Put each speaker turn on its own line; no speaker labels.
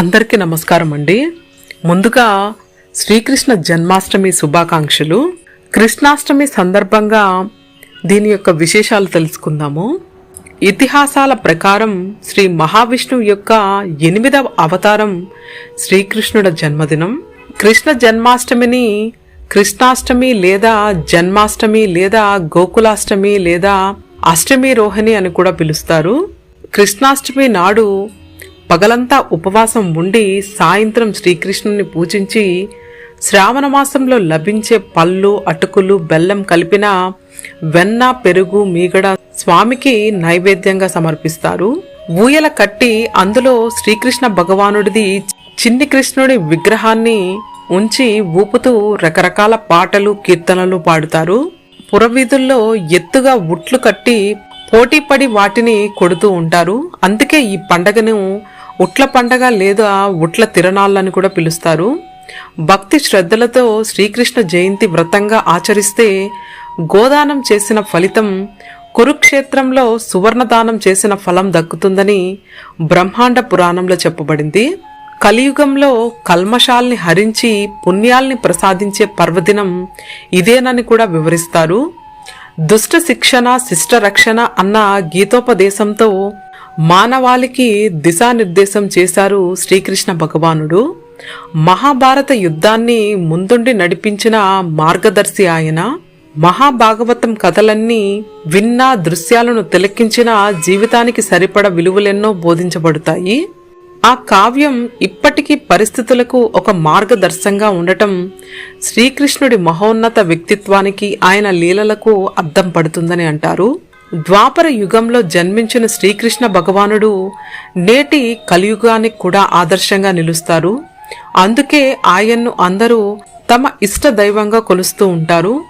అందరికీ నమస్కారం అండి. ముందుగా శ్రీకృష్ణ జన్మాష్టమి శుభాకాంక్షలు. కృష్ణాష్టమి సందర్భంగా దీని యొక్క విశేషాలు తెలుసుకుందాము. ఇతిహాసాల ప్రకారం శ్రీ మహావిష్ణువు యొక్క ఎనిమిదవ అవతారం శ్రీకృష్ణుడ జన్మదినం. కృష్ణ జన్మాష్టమిని కృష్ణాష్టమి లేదా జన్మాష్టమి లేదా గోకులాష్టమి లేదా అష్టమి రోహిణి అని కూడా పిలుస్తారు. కృష్ణాష్టమి నాడు పగలంతా ఉపవాసం ఉండి సాయంత్రం శ్రీకృష్ణుని పూజించి శ్రావణ మాసంలో లభించే పళ్ళు అటుకులు బెల్లం కలిపిన వెన్న పెరుగు మీగడ స్వామికి నైవేద్యంగా సమర్పిస్తారు. ఊయల కట్టి అందులో శ్రీకృష్ణ భగవానుడిది చిన్ని కృష్ణుడి విగ్రహాన్ని ఉంచి ఊపుతూ రకరకాల పాటలు కీర్తనలు పాడుతారు. పురవీధుల్లో ఎత్తుగా ఉట్లు కట్టి పోటీపడి వాటిని కొడుతూ ఉంటారు. అందుకే ఈ పండగను ఉట్ల పండగ లేదా ఉట్ల తిరణాలని కూడా పిలుస్తారు. భక్తి శ్రద్ధలతో శ్రీకృష్ణ జయంతి వ్రతంగా ఆచరిస్తే గోదానం చేసిన ఫలితం కురుక్షేత్రంలో సువర్ణదానం చేసిన ఫలం దక్కుతుందని బ్రహ్మాండ పురాణంలో చెప్పబడింది. కలియుగంలో కల్మషాల్ని హరించి పుణ్యాల్ని ప్రసాదించే పర్వదినం ఇదేనని కూడా వివరిస్తారు. దుష్ట శిక్షణ శిష్ట రక్షణ అన్న గీతోపదేశంతో మానవాళికి దిశానిర్దేశం చేశారు శ్రీకృష్ణ భగవానుడు. మహాభారత యుద్ధాన్ని ముందుండి నడిపించిన మార్గదర్శి ఆయన. మహాభాగవతం కథలన్నీ విన్నా దృశ్యాలను తిలకించిన జీవితానికి సరిపడ విలువలెన్నో బోధించబడతాయి. ఆ కావ్యం ఇప్పటికీ పరిస్థితులకు ఒక మార్గదర్శంగా ఉండటం శ్రీకృష్ణుడి మహోన్నత వ్యక్తిత్వానికి ఆయన లీలలకు అద్దం పడుతుందని అంటారు. ద్వాపర యుగంలో జన్మించిన శ్రీకృష్ణ భగవానుడు నేటి కలియుగానికి కూడా ఆదర్శంగా నిలుస్తారు. అందుకే ఆయన్ను అందరూ తమ ఇష్ట దైవంగా కొలుస్తూ ఉంటారు.